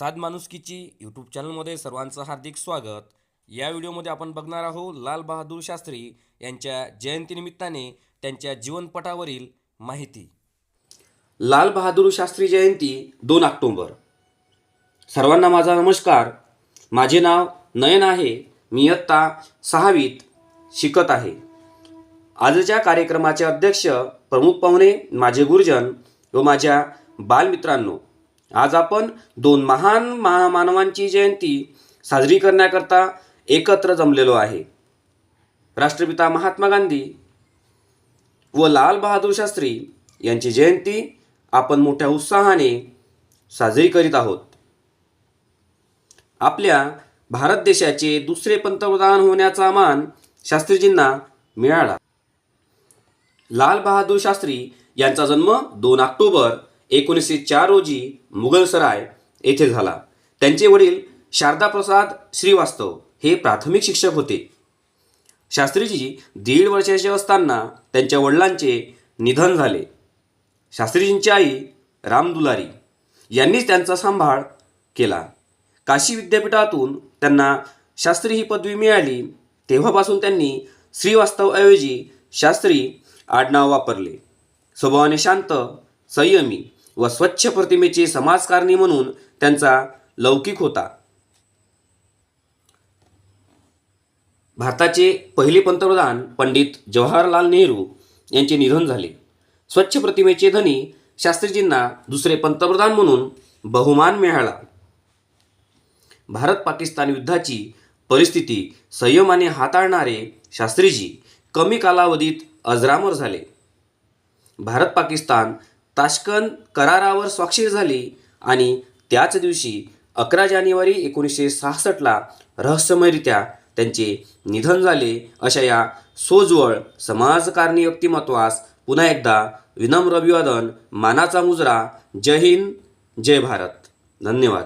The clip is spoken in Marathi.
साध माणुसकीची यूट्यूब चॅनलमध्ये सर्वांचं हार्दिक स्वागत. या व्हिडिओमध्ये आपण बघणार आहोत लाल बहादूर शास्त्री यांच्या जयंतीनिमित्ताने त्यांच्या जीवनपटावरील माहिती. लाल बहादूर शास्त्री जयंती दोन ऑक्टोंबर. सर्वांना माझा नमस्कार. माझे नाव नयन आहे. मी इयत्ता सहावीत शिकत आहे. आजच्या कार्यक्रमाचे अध्यक्ष प्रमुख पाहुणे माझे गुरुजन व माझ्या बालमित्रांनो. आज आपण दोन महान मा मानवांची जयंती साजरी करण्याकरता एकत्र जमलेलो आहे. राष्ट्रपिता महात्मा गांधी व लाल बहादूर शास्त्री यांची जयंती आपण मोठ्या उत्साहाने साजरी करीत आहोत. आपल्या भारत देशाचे दुसरे पंतप्रधान होण्याचा मान शास्त्रीजींना मिळाला. लाल बहादूर शास्त्री यांचा जन्म दोन ऑक्टोबर एकोणीसशे चार रोजी मुघलसराय येथे झाला. त्यांचे वडील शारदा प्रसाद श्रीवास्तव हे प्राथमिक शिक्षक होते. शास्त्रीजी दीड वर्षाचे असताना त्यांच्या वडिलांचे निधन झाले. शास्त्रीजींची आई रामदुलारी यांनीच त्यांचा सांभाळ केला. काशी विद्यापीठातून त्यांना शास्त्री ही पदवी मिळाली. तेव्हापासून त्यांनी श्रीवास्तवऐवजी शास्त्री आडनाव वापरले. स्वभावाने शांत संयमी व स्वच्छ प्रतिमेचे समाजकारणी म्हणून त्यांचा लौकिक होता. भारताचे पहिले पंतप्रधान पंडित जवाहरलाल नेहरू यांचे निधन झाले. स्वच्छ प्रतिमेचे धनी शास्त्रीजींना दुसरे पंतप्रधान म्हणून बहुमान मिळाला. भारत पाकिस्तान युद्धाची परिस्थिती संयमाने हाताळणारे शास्त्रीजी कमी कालावधीत अजरामर झाले. भारत पाकिस्तान ताश्कन करारावर स्वाक्षरी झाली आणि त्याच दिवशी अकरा जानेवारी एकोणीसशे सहासष्टला रहस्यमयरित्या त्यांचे निधन झाले अशा या सोजवळ समाजकारणी व्यक्तिमत्वास पुन्हा एकदा विनम्र अभिवादन. मानाचा मुजरा. जय हिंद. जय भारत. धन्यवाद.